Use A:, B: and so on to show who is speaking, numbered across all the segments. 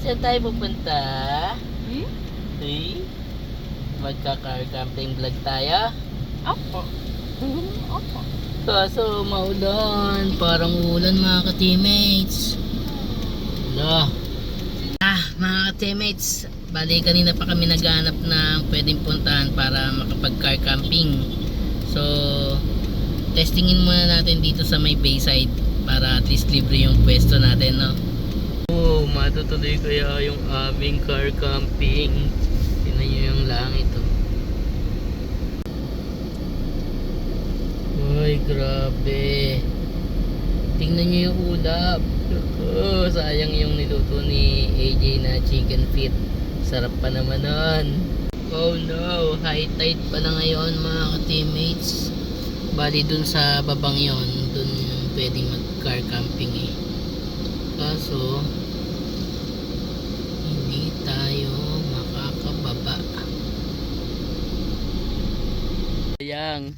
A: saan tayo pupunta?
B: Hmm?
A: Hey? Magka-car camping vlog tayo?
B: Opo. Opo.
A: Kaso maulan, parang ulan mga ka-teammates. Wala. Ah, mga ka-teammates, bali kanina pa kami naghanap ng pwedeng puntahan para makapag-car camping. So, testingin muna natin dito sa may bayside para at least libre yung pwesto natin, no? Oh, matutuloy kaya yung aming car camping. Tingnan nyo yung langit, oh. Ay, grabe. Tingnan nyo yung ulap. Oh, sayang yung niluto ni AJ na chicken feet. Sarap pa naman nun. Oh no, high tide pala ngayon mga ka-teammates. Bali dun sa babang yon, dun pwedeng mag car camping eh. Kaso, hindi tayo makakababa. Sayang.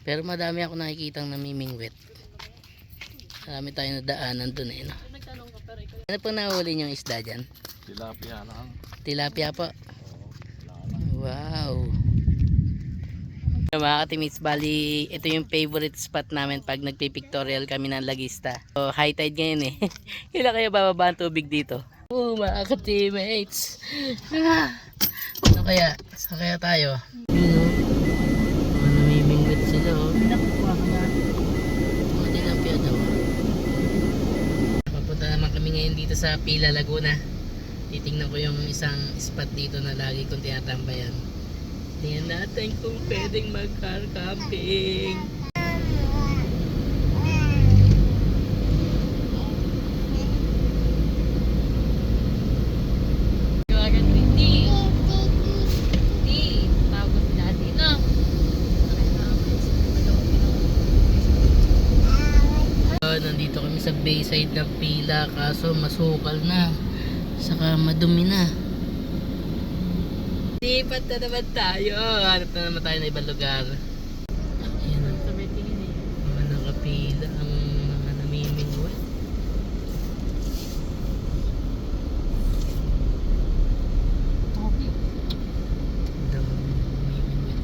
A: Pero madami ako nakikitang namimingwit. Marami tayong nadaanan dun eh. No? Ano pang nahuli niyong isda dyan?
C: Tilapia lang.
A: Tilapia po. Wow. Mga katimates, bali, ito yung favorite spot namin pag nagpipictorial kami ng lagista. So, high tide ngayon eh. Kailan kaya bababa ang tubig dito? Oh, mga katimates. Ah. Ano kaya? Saan kaya tayo? Yun oh. Mga namimingwit sila oh.
B: Nakukuha ko na.
A: Mga tilapia daw. Papunta naman kami ngayon sa Pila, Laguna. Titingnan ko yung isang spot dito na lagi kong tinatambayan. Tingnan natin kung pwedeng mag-car camping.
B: Gawagan ko hindi. Hindi. Tawag si daddy na.
A: Uh, nandito kami sa bayside ng Pila kaso masukal na. Saka madumi na. Lipat na naman tayo. Hanap na naman tayo ng ibang lugar. Ayan ang
B: Sabay tingin eh.
A: mga nakapila ang mga namimingwit.
B: Okay.
A: Ang namimingwit.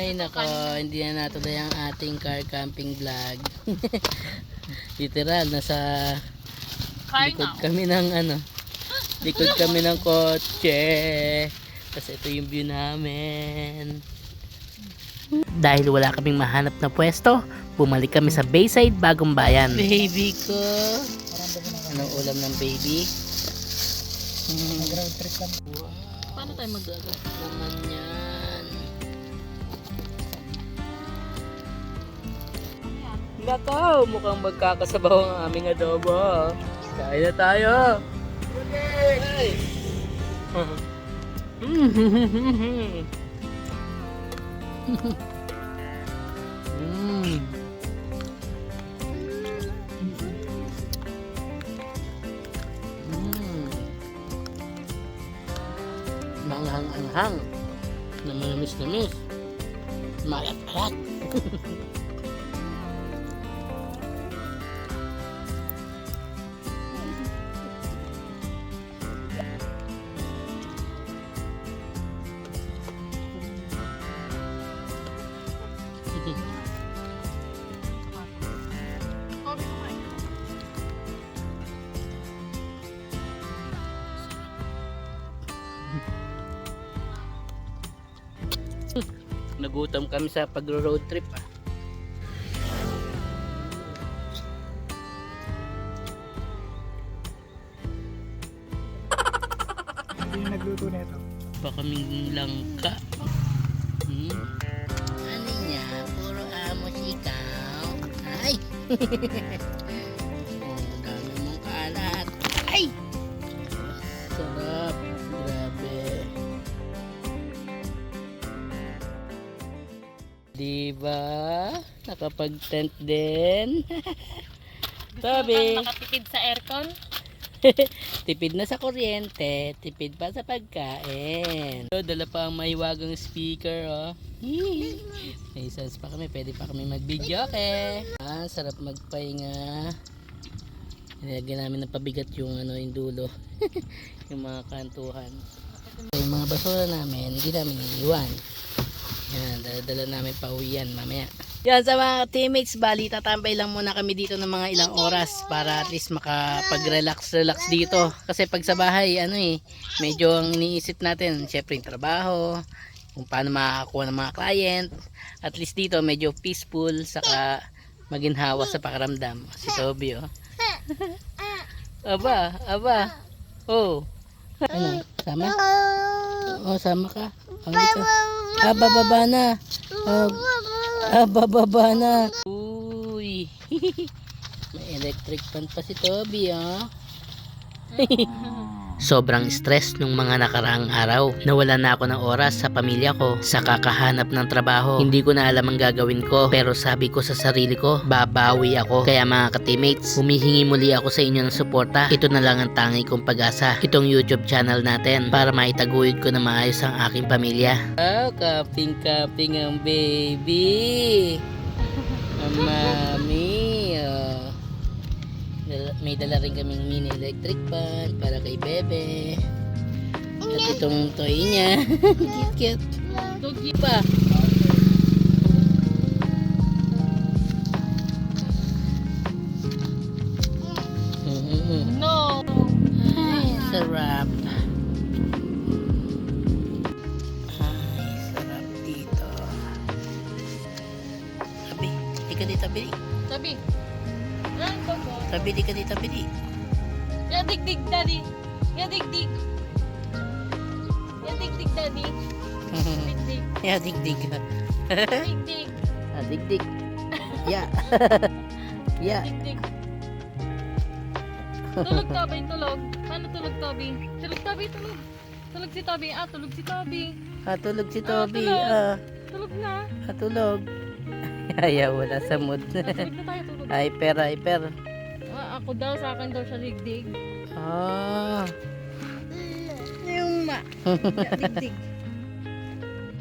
A: Ay nako, hindi na natuloy ang ating car camping vlog. Literal, nasa
B: Car
A: likod
B: now.
A: kami ng ano, likod kami ng kotse. Kasi ito yung view namin. Dahil wala kaming mahanap na pwesto, bumalik kami sa Bayside, Bagong Bayan. Baby ko! Anong ulam ng baby? Hmm. Wow.
B: Paano tayo mag-ano?
A: Naman yan. Nako, mukhang magkakasabaw ang aming adobo. Kain na tayo. Hey! mm. Mm. Manghang-anghang. Na manamis-namis. Malat-alat. Nagutom kami sa pag-road trip ah.
C: Hindi yung nagluto nito.
A: Pa kaming langka. Hmm. Ano niya? Puro amos ikaw. Ay! Diba? Nakapag-tent din. Sabi.
B: Makatipid sa aircon.
A: tipid na sa kuryente, tipid pa sa pagkain. So, dala pa ang mahiwagang speaker, oh. Hee. May sounds pa kami, pwede pa kami mag-video, okay? Ah, sarap magpahinga. Nilagyan namin ng pabigat yung ano yung dulo. yung mga kantuhan. So, yung mga basura namin, hindi namin iiwan. Yan, dala-dala namin pa uwi yan mamaya. Yan sa mga teammates, bali tatambay lang muna kami dito ng mga ilang oras para at least makapag-relax-relax dito. Kasi pag sa bahay, ano eh, medyo ang iniisip natin, syempre yung trabaho, kung paano makakakuha ng mga client. At least dito, medyo peaceful, saka maginhawa sa pakiramdam. Si Toby, oh. aba, aba. Oh. Ano, sama? Oh, sama ka. Ang ka. Ah, bababa na. Ah, ah, bababa na. Uy. May electric fan pa si Toby, ah. Sobrang stress nung mga nakaraang araw. Nawala na ako ng oras sa pamilya ko sa kakahanap ng trabaho. Hindi ko na alam ang gagawin ko pero sabi ko sa sarili ko, babawi ako. Kaya mga ka-teammates, humihingi muli ako sa inyo ng suporta. Ito na lang ang tangi kong pag-asa. Itong YouTube channel natin para maitaguyod ko na maayos ang aking pamilya. Oh, kaping-kaping ang baby. Mami. May dala rin kaming mini electric fan para kay Bebe. At itong toy niya. cute cute.
B: Doggy.
A: Pa.
B: No.
A: Ay, sarap.
B: Ba ko?
A: Tabi, di ka dito, Bili.
B: Ya dig-dig, daddy. Ya dig-dig. Ya dig-dig, daddy. Dig-dig.
A: ya, dig-dig.
B: Dig-dig.
A: ah, dig-dig. Ya. ya.
B: Dig-dig. Tulog, Toby. Tulog. Paano tulog, Toby? Tulog, Toby. Tulog. Tulog si Toby. Ah, tulog si Toby.
A: Ah, tulog si
B: Ah,
A: Toby.
B: tulog.
A: Ah,
B: Tulog na.
A: ah, tulog. Ayaw, wala sa mood.
B: Tulog na tayo, tulog. Ako daw, sa akin daw siya dig-dig.
A: Ah.
B: Yung ma. dig-dig.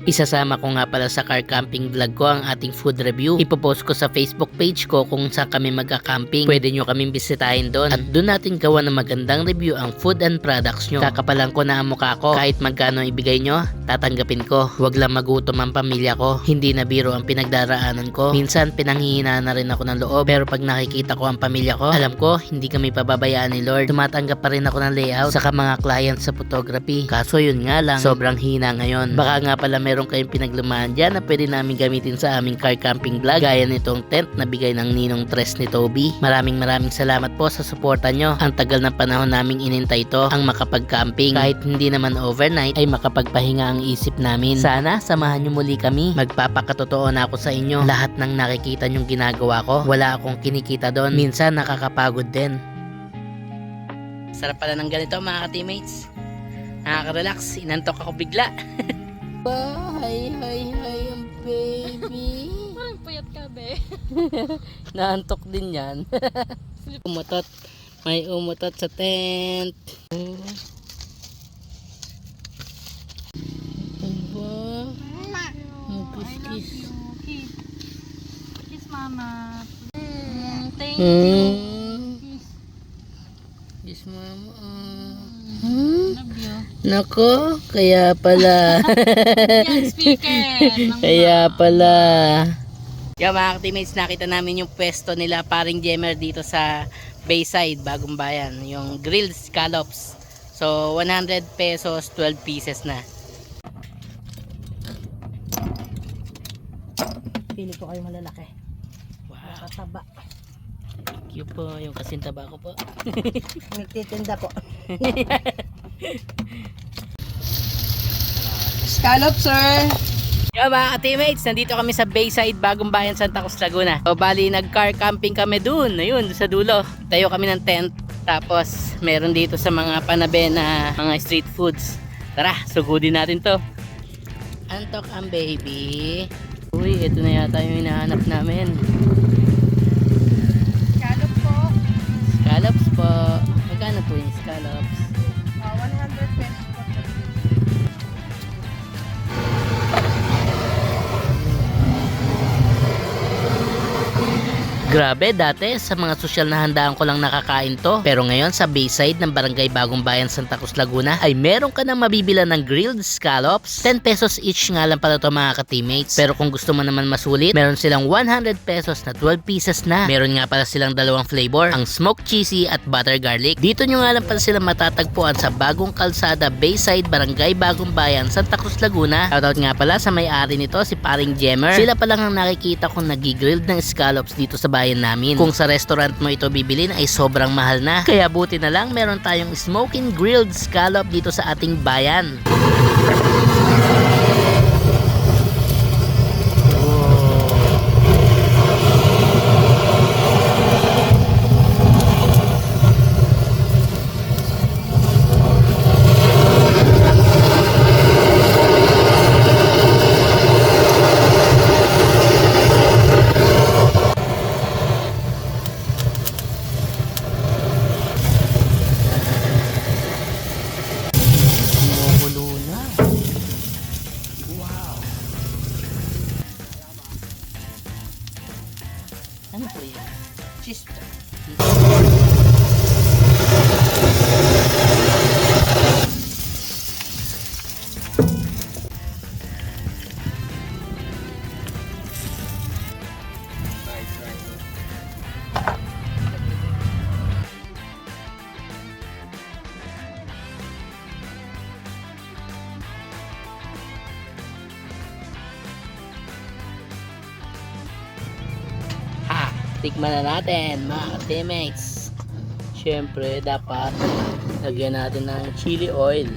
A: Isasama ko nga pala sa car camping vlog ko ang ating food review. Ipopost ko sa Facebook page ko kung saan kami magka-camping. Pwede nyo kaming bisitahin doon. At doon natin gawa ng magandang review ang food and products nyo. Kakapalan ko na ang mukha ko. Kahit magkano ibigay nyo, tatanggapin ko. Huwag lang magutom ang pamilya ko. Hindi na biro ang pinagdaraanan ko. Minsan pinanghihina na rin ako ng loob. Pero pag nakikita ko ang pamilya ko, alam ko hindi kami pababayaan ni Lord. Tumatanggap pa rin ako ng layout saka mga clients sa photography. Kaso yun nga lang, sobrang hina ngayon. Baka nga pala meron kayong pinaglumahan dyan na pwede namin gamitin sa aming car camping vlog. Gaya nitong tent na bigay ng ninong tres ni Toby. Maraming maraming salamat po sa suporta nyo. Ang tagal ng panahon naming inintay to ang makapag-camping. Kahit hindi naman overnight ay makapagpahinga ang isip namin. Sana samahan nyo muli kami. Magpapakatotoo na ako sa inyo. Lahat ng nakikita nyong ginagawa ko, wala akong kinikita doon. Minsan nakakapagod din. Sarap pala ng ganito mga ka-teammates. Nakaka-relax. Inantok ako bigla. Hi, hi, hi, ang baby.
B: Parang puyat ka, be.
A: Naantok din yan. umutot. May umutot sa tent. Aba. Ang kiss-kiss.
B: Kiss. Kiss, mama. Mm, thank you.
A: Hmm.
B: Kiss.
A: Kiss mama. Hmm? Nako, kaya pala.
B: Yan, speaker.
A: Kaya pala. Yung mga teammates, nakita namin yung pwesto nila paring Jemer dito sa Bayside, Bagong Bayan. Yung grilled scallops. So, 100 pesos, 12 pieces na. Pili ko kayo malalaki. Wow. Kataba. Thank you po. Yung kasintaba ko po.
D: Nagtitinda po. Scallop, sir.
A: Yo mga teammates, nandito kami sa Bayside, Bagong Bayan, Santa Cruz, Laguna. So bali nag-car camping kami dun, ayun, sa dulo. Tayo kami ng tent. Tapos meron dito sa mga panabe na mga street foods. Tara, sugudin natin to. Antok ang baby. Uy, ito na yata yung hinahanap namin.
B: Scallop po.
A: Scallops po. Magkano po yung Grabe, dati sa mga sosyal na handaan ko lang nakakain to. Pero ngayon sa Bayside ng Barangay Bagong Bayan, Santa Cruz, Laguna ay meron ka nang mabibila ng grilled scallops. 10 pesos each nga lang pala to mga ka-teammates. Pero kung gusto mo naman masulit, meron silang 100 pesos na 12 pieces na. Meron nga pala silang dalawang flavor, ang smoked cheesy at butter garlic. Dito nyo nga lang pala sila matatagpuan sa Bagong Kalsada, Bayside, Barangay Bagong Bayan, Santa Cruz, Laguna. Shoutout nga pala sa may-ari nito, si Paring Jemmer. Sila pa lang ang nakikita kong nag-grilled ng scallops dito sa bayan namin. Kung sa restaurant mo ito bibilin ay sobrang mahal na. Kaya buti na lang meron tayong smoking grilled scallop dito sa ating bayan. Tikman na natin mga teammates. Siyempre, dapat lagyan natin ng chili oil.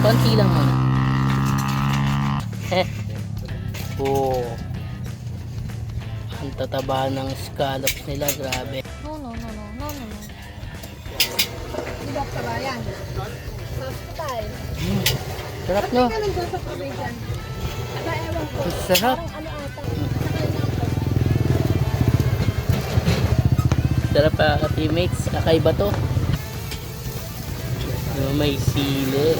A: Konti lang muna. Heh. Oh. Ang tataba ng scallops nila, grabe.
B: No, no, no, no, no, no, no.
D: Hindi ka bayan. Hospital.
A: Mm. Sarap no?
D: Anong doon sa probinsya? Aba, ewan ko.
A: Ang sarap. Sarap pa ka-teammates. Kakaiba to. No, may sili.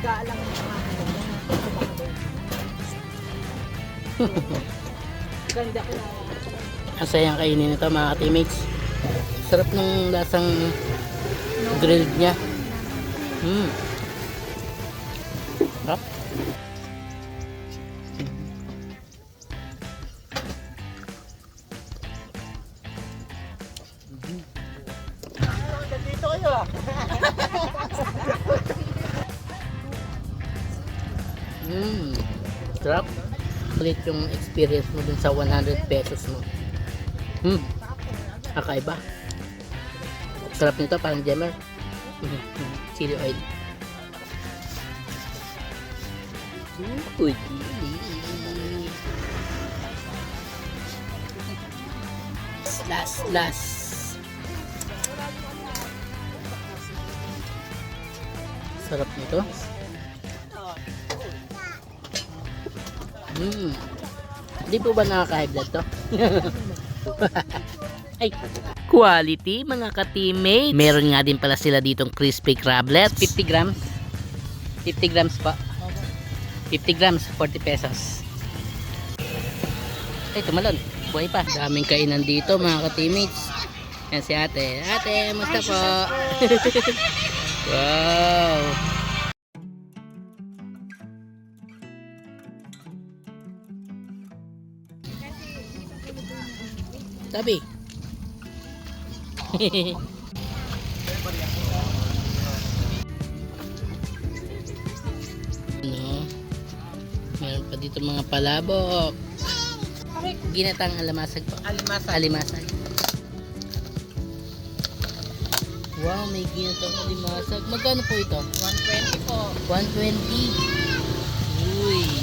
D: Gaalang ng mga ano. Ganda ko na.
A: Ang sayang kainin nito mga teammates. Sarap ng lasang grilled niya. Hmm. Ulit yung experience mo dun sa 100 pesos mo. Hmm. Kakaiba. Sarap nito parang jammer. Mhm. Chili oil. Uy. Last, last. Sarap nito. Hmm. Di po ba nakaka-high to? Ay, quality mga ka-teammate. Meron nga din pala sila ditong crispy crablets. 50 grams. 50 grams pa. 50 grams, 40 pesos. Ay, tumalon. Buhay pa. Daming kainan dito mga ka-teammates. Yan si ate. Ate, musta po? wow. Tabi. ano? Meron pa dito mga palabok. Ginatang alamasag po.
D: Alimasag.
A: Alimasag. Wow, may ginatang alimasag. Magkano po ito?
D: 120 po.
A: 120. Uy.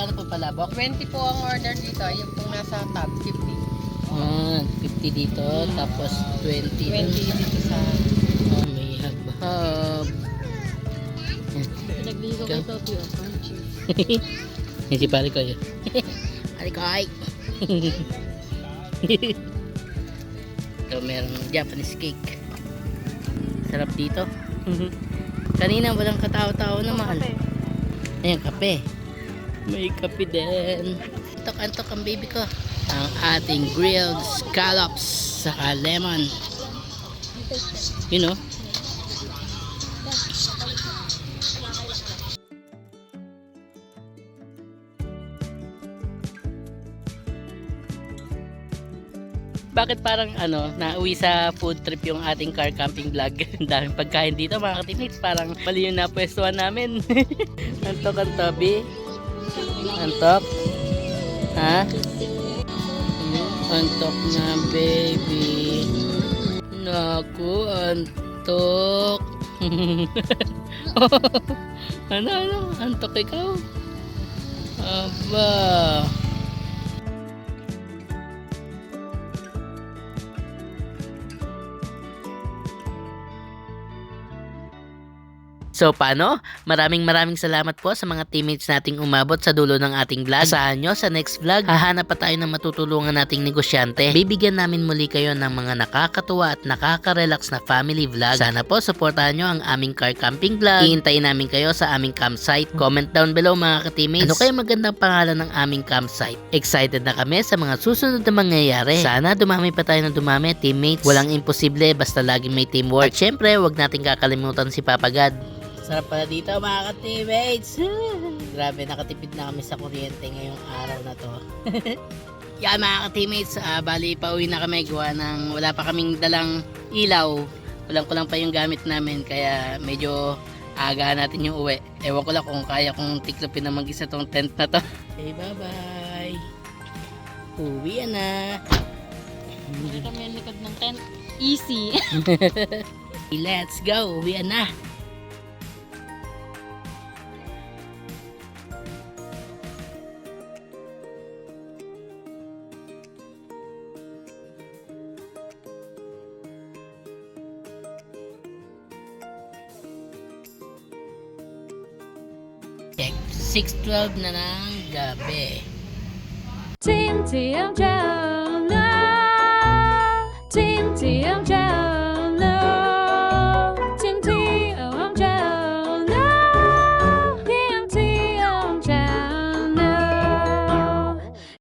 A: Ano, magkano po palabok?
D: 20 po ang order dito. Yung pong nasa tab, 50.
A: Ah, 50 dito, tapos 20 dun.
D: 20 dito sa...
A: Oh, may hab-hab.
B: Pinagligo oh. Crunchy.
A: Yan si pare ko yun. Pare ko ay. Ito merong Japanese cake. Sarap dito. Kanina walang katao-tao naman.
B: Kape.
A: Ayan, kape. May kape din. Antok-antok ang baby ko. Ang ating grilled scallops sa lemon. You know? Bakit parang ano, nauwi sa food trip yung ating car camping vlog? Ang daming pagkain dito mga ka-teammates. Parang mali yung napwestuhan namin. Antok ang tabi. Antok. Ha? Antok na baby. Naku, antok. ano, ano? Antok ikaw? Aba. So paano? Maraming maraming salamat po sa mga teammates nating umabot sa dulo ng ating vlog. Asahan nyo sa next vlog, hahanap pa tayo ng matutulungan nating negosyante. Bibigyan namin muli kayo ng mga nakakatuwa at nakaka-relax na family vlog. Sana po supportahan nyo ang aming car camping vlog. Iintayin namin kayo sa aming campsite. Comment down below mga ka-teammates. Ano kaya magandang pangalan ng aming campsite? Excited na kami sa mga susunod na mangyayari. Sana dumami pa tayo ng dumami teammates. Walang imposible basta laging may teamwork. At syempre, wag natin kakalimutan si Papa God. Sarap pala dito mga ka-teammates. Grabe, nakatipid na kami sa kuryente ngayong araw na to. Yan mga ka-teammates, ah, bali pauwi na kami gawa ng wala pa kaming dalang ilaw. Walang kulang pa yung gamit namin kaya medyo aga natin yung uwi. Ewan ko lang kung kaya kong tiklopin na mag-isa tong tent na to. Okay, bye-bye. Uwi na.
B: Dito kami ang likod ng tent. Easy.
A: Let's go, uwi na. Check. 6.12 na ng gabi.
B: Team TMJ. Team TMJ.